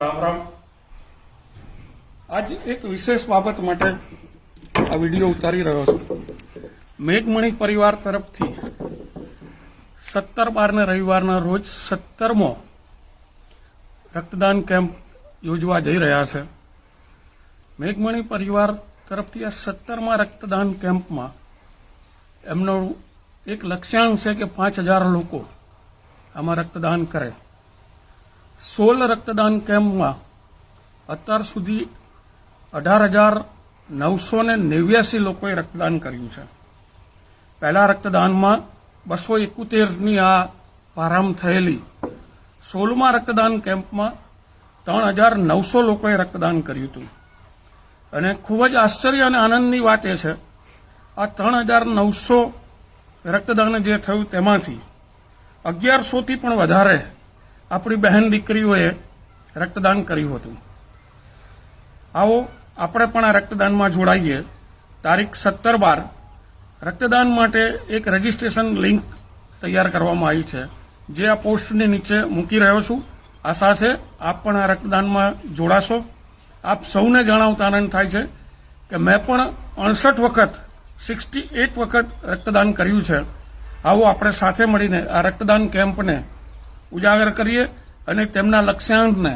રામ આજ એક વિશેષ બાબત માટે આ વીડિયો ઉતારી રહ્યો છું. મેઘમણી પરિવાર તરફથી સત્તર બારને રવિવારના રોજ સત્તરમો રક્તદાન કેમ્પ યોજવા જઈ રહ્યા છે. મેઘમણી પરિવાર તરફથી આ સત્તરમાં રક્તદાન કેમ્પમાં એમનો એક લક્ષ્યાંક છે કે પાંચ હજાર લોકો આમાં રક્તદાન કરે. સોળ રક્તદાન કેમ્પમાં અત્યાર સુધી અઢાર હજાર નવસો ને નેવ્યાસી લોકોએ રક્તદાન કર્યું છે. પહેલા રક્તદાનમાં બસો એકોતેરની આ પ્રારંભ થયેલી સોલમાં રક્તદાન કેમ્પમાં ત્રણ હજાર નવસો લોકોએ રક્તદાન કર્યું હતું. અને ખૂબ જ આશ્ચર્ય અને આનંદની વાત એ છે, આ ત્રણ હજાર નવસો રક્તદાન જે થયું તેમાંથી અગિયારસોથી પણ વધારે આપણી બહેન દીકરીઓએ રક્તદાન કર્યું હતું. આવો આપણે પણ આ રક્તદાનમાં જોડાઈએ. તારીખ સત્તર બાર રક્તદાન માટે એક રજીસ્ટ્રેશન લિંક તૈયાર કરવામાં આવી છે. જે આ પોસ્ટની નીચે મૂકી રહ્યો છું. આશા છે આપ પણ આ રક્તદાનમાં જોડાશો. આપ સૌને જણાવતા આનંદ થાય છે કે મેં પણ અડસઠ વખત, સિક્સટી એટ વખત રક્તદાન કર્યું છે. આવો આપણે સાથે મળીને આ રક્તદાન કેમ્પને ઉજાગર કરીએ અને તેમના લક્ષ્યાંકને